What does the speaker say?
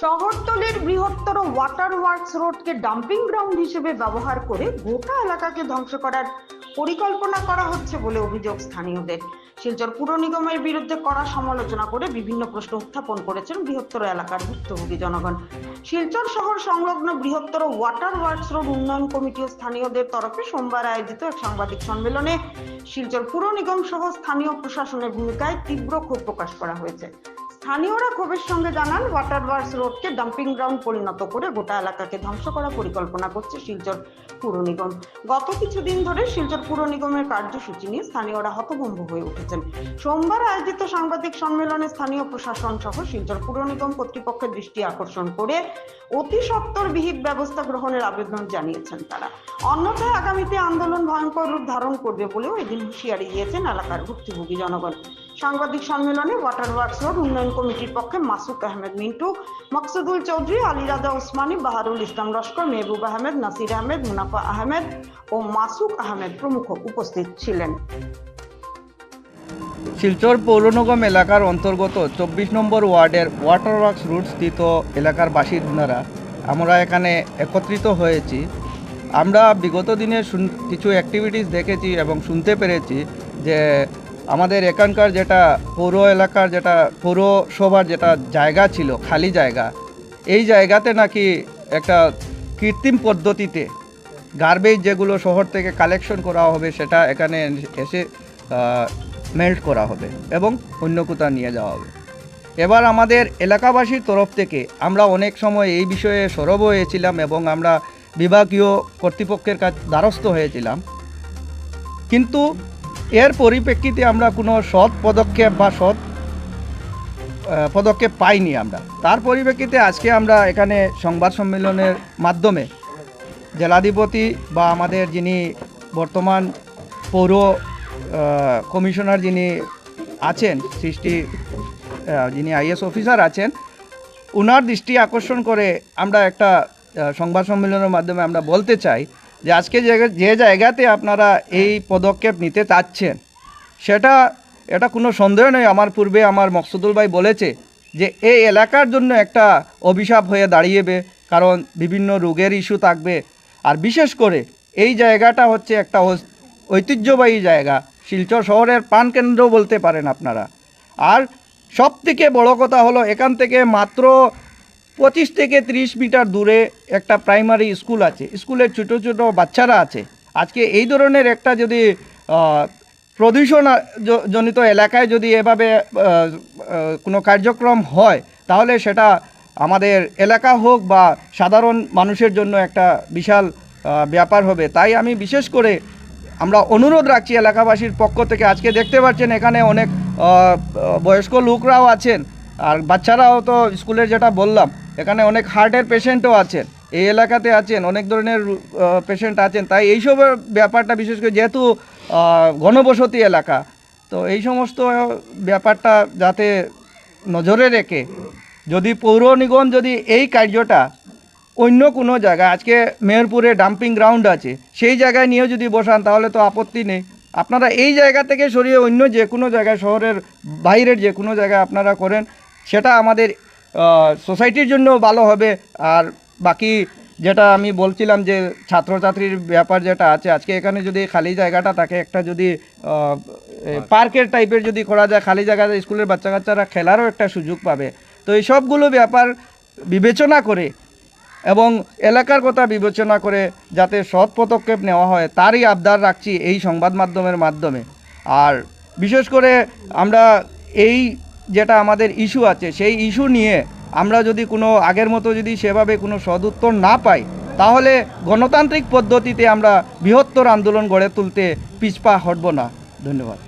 শহরতলির বৃহত্তর water works রোডকে ডাম্পিং গ্রাউন্ড হিসেবে ব্যবহার করে গোটা এলাকাকে ধ্বংস করার পরিকল্পনা করা হচ্ছে বলে অভিযোগ স্থানীয়দের। শিলচর পুর নিগমের বিরুদ্ধে কড়া সমালোচনা করে বিভিন্ন প্রশ্ন উত্থাপন করেছেন বৃহত্তর এলাকার ভুক্তভোগী জনগণ। শিলচর শহর সংলগ্ন বৃহত্তর ওয়াটার ওয়ার্কস রোড উন্নয়ন কমিটি ও স্থানীয়দের তরফে সোমবার আয়োজিত এক সাংবাদিক সম্মেলনে শিলচর পুর নিগম সহ স্থানীয় প্রশাসনের ভূমিকায় তীব্র ক্ষোভ প্রকাশ করা হয়েছে। স্থানীয়রা ক্ষোভের সঙ্গে জানান ওয়াটার ওয়ার্কস রোডকে ডাম্পিং গ্রাউন্ড পরিণত করে গোটা এলাকাকে ধ্বংস করার পরিকল্পনা করছে শিলচর পুর নিগম। গত কিছুদিন ধরে শিলচর পুর নিগমের কার্যসূচি নিয়ে স্থানীয়রা হতভম্ব হয়ে উঠেছেন। সোমবার আয়োজিত সাংবাদিক সম্মেলনে স্থানীয় প্রশাসন সহ শিলচর পুর নিগম কর্তৃপক্ষের দৃষ্টি আকর্ষণ করে অতি সত্বর বিহিত ব্যবস্থা গ্রহণের আবেদন জানিয়েছেন তারা। অন্যথায় আগামীতে আন্দোলন ভয়ঙ্কর রূপ ধারণ করবে বলেও এদিন হুঁশিয়ারি দিয়েছেন এলাকার ভুক্তভোগী জনগণ। সাংবাদিক সম্মেলনে ওয়াটার ওয়ার্কস রোড উন্নয়ন কমিটির পক্ষে মাসুক আহমেদ মিন্টু, মকসুদুল চৌধুরী আলিরাজা ওসমানী বাহারুল ইসলাম লস্কর, মেহবুব আহমেদ, নাসির আহমেদ, মুনাফা আহমেদ ও মাসুক আহমেদ প্রমুখ উপস্থিত ছিলেন। শিলচর পৌরনগম এলাকার অন্তর্গত চব্বিশ নম্বর ওয়ার্ডের ওয়াটার ওয়ার্কস রুট স্থিত এলাকার বাসিন্দারা, আমরা এখানে একত্রিত হয়েছি। আমরা বিগত দিনে কিছু অ্যাক্টিভিটিস দেখেছি এবং শুনতে পেরেছি যে আমাদের এখানকার যেটা পৌর এলাকার যেটা পৌরসভার যেটা জায়গা ছিল, খালি জায়গা, এই জায়গাতে নাকি একটা কৃত্রিম পদ্ধতিতে গার্বেজ যেগুলো শহর থেকে কালেকশন করা হবে, সেটা এখানে এসে মেল্ট করা হবে এবং অন্য কোথাও নিয়ে যাওয়া হবে। এবার আমাদের এলাকাবাসীর তরফ থেকে আমরা অনেক সময় এই বিষয়ে সরব হয়েছিলাম এবং আমরা বিভাগীয় কর্তৃপক্ষের কাছে দ্বারস্থ হয়েছিলাম। কিন্তু এর পরিপ্রেক্ষিতে আমরা কোনো সৎ পদক্ষেপ বা সৎ পদক্ষেপ পাইনি আমরা। তার পরিপ্রেক্ষিতে আজকে আমরা এখানে সংবাদ সম্মেলনের মাধ্যমে জেলাধিপতি বা আমাদের যিনি বর্তমান পৌর কমিশনার যিনি আছেন, সৃষ্টি যিনি আইএস অফিসার আছেন ওনার দৃষ্টি আকর্ষণ করে আমরা একটা সংবাদ সম্মেলনের মাধ্যমে আমরা বলতে চাই যে আজকে যে যে জায়গাতে আপনারা এই পদক্ষেপ নিতে চাচ্ছেন, সেটা, এটা কোনো সন্দেহ নেই আমার পূর্বে আমার মকসুদুল ভাই বলেছে যে এই এলাকার জন্য একটা অভিশাপ হয়ে দাঁড়িয়েবে, কারণ বিভিন্ন রোগের ইস্যু থাকবে। আর বিশেষ করে এই জায়গাটা হচ্ছে একটা ঐতিহ্যবাহী জায়গা। শিলচর শহরের প্রাণকেন্দ্র বলতে পারেন আপনারা। আর সব থেকে বড় কথা হলো, এখান থেকে মাত্র পঁচিশ থেকে ত্রিশ মিটার দূরে একটা প্রাইমারি স্কুল আছে। স্কুলের ছোটো ছোটো বাচ্চারা আছে। আজকে এই ধরনের একটা যদি প্রদূষণ জনিত এলাকায় যদি এভাবে কোনো কার্যক্রম হয়, তাহলে সেটা আমাদের এলাকা হোক বা সাধারণ মানুষের জন্য একটা বিশাল ব্যাপার হবে। তাই আমি বিশেষ করে আমরা অনুরোধ রাখছি এলাকাবাসীর পক্ষ থেকে। আজকে দেখতে পাচ্ছেন এখানে অনেক বয়স্ক লোকরাও আছেন। আর বাচ্চারাও তো স্কুলের যেটা বললাম, এখানে অনেক হার্টের পেশেন্টও আছেন, এই এলাকাতে আছেন, অনেক ধরনের পেশেন্ট আছেন, তাই এইসবের ব্যাপারটা বিশেষ করে যেহেতু ঘনবসতি এলাকা, তো এই সমস্ত ব্যাপারটা যাতে নজরে রেখে যদি পৌর নিগম যদি এই কার্যটা অন্য কোনো জায়গায়, আজকে মেয়রপুরে ডাম্পিং গ্রাউন্ড আছে, সেই জায়গায় নিয়েও যদি বসান, তাহলে তো আপত্তি নেই। আপনারা এই জায়গা থেকে সরিয়ে অন্য যে কোনো জায়গায়, শহরের বাইরের যে কোনো জায়গায় আপনারা করেন সেটা আমাদের সোসাইটির জন্য ভালো হবে। আর বাকি যেটা আমি বলছিলাম যে ছাত্রছাত্রীর ব্যাপার যেটা আছে আজকে এখানে যদি খালি জায়গাটা থাকে একটা যদি পার্কের টাইপের যদি করা যায় খালি জায়গাতে স্কুলের বাচ্চা কাচ্চারা খেলারও একটা সুযোগ পাবে। তো এই সবগুলো ব্যাপার বিবেচনা করে এবং এলাকার কথা বিবেচনা করে যাতে সৎ পদক্ষেপ নেওয়া হয় তারই আবদার রাখছি এই সংবাদ মাধ্যমের মাধ্যমে। আর বিশেষ করে আমরা এই যেটা আমাদের ইস্যু আছে, সেই ইস্যু নিয়ে আমরা যদি কোনো আগের মতো যদি সেভাবে কোনো সদুত্তর না পাই, তাহলে গণতান্ত্রিক পদ্ধতিতে আমরা বৃহত্তর আন্দোলন গড়ে তুলতে পিছপা হটব না। ধন্যবাদ।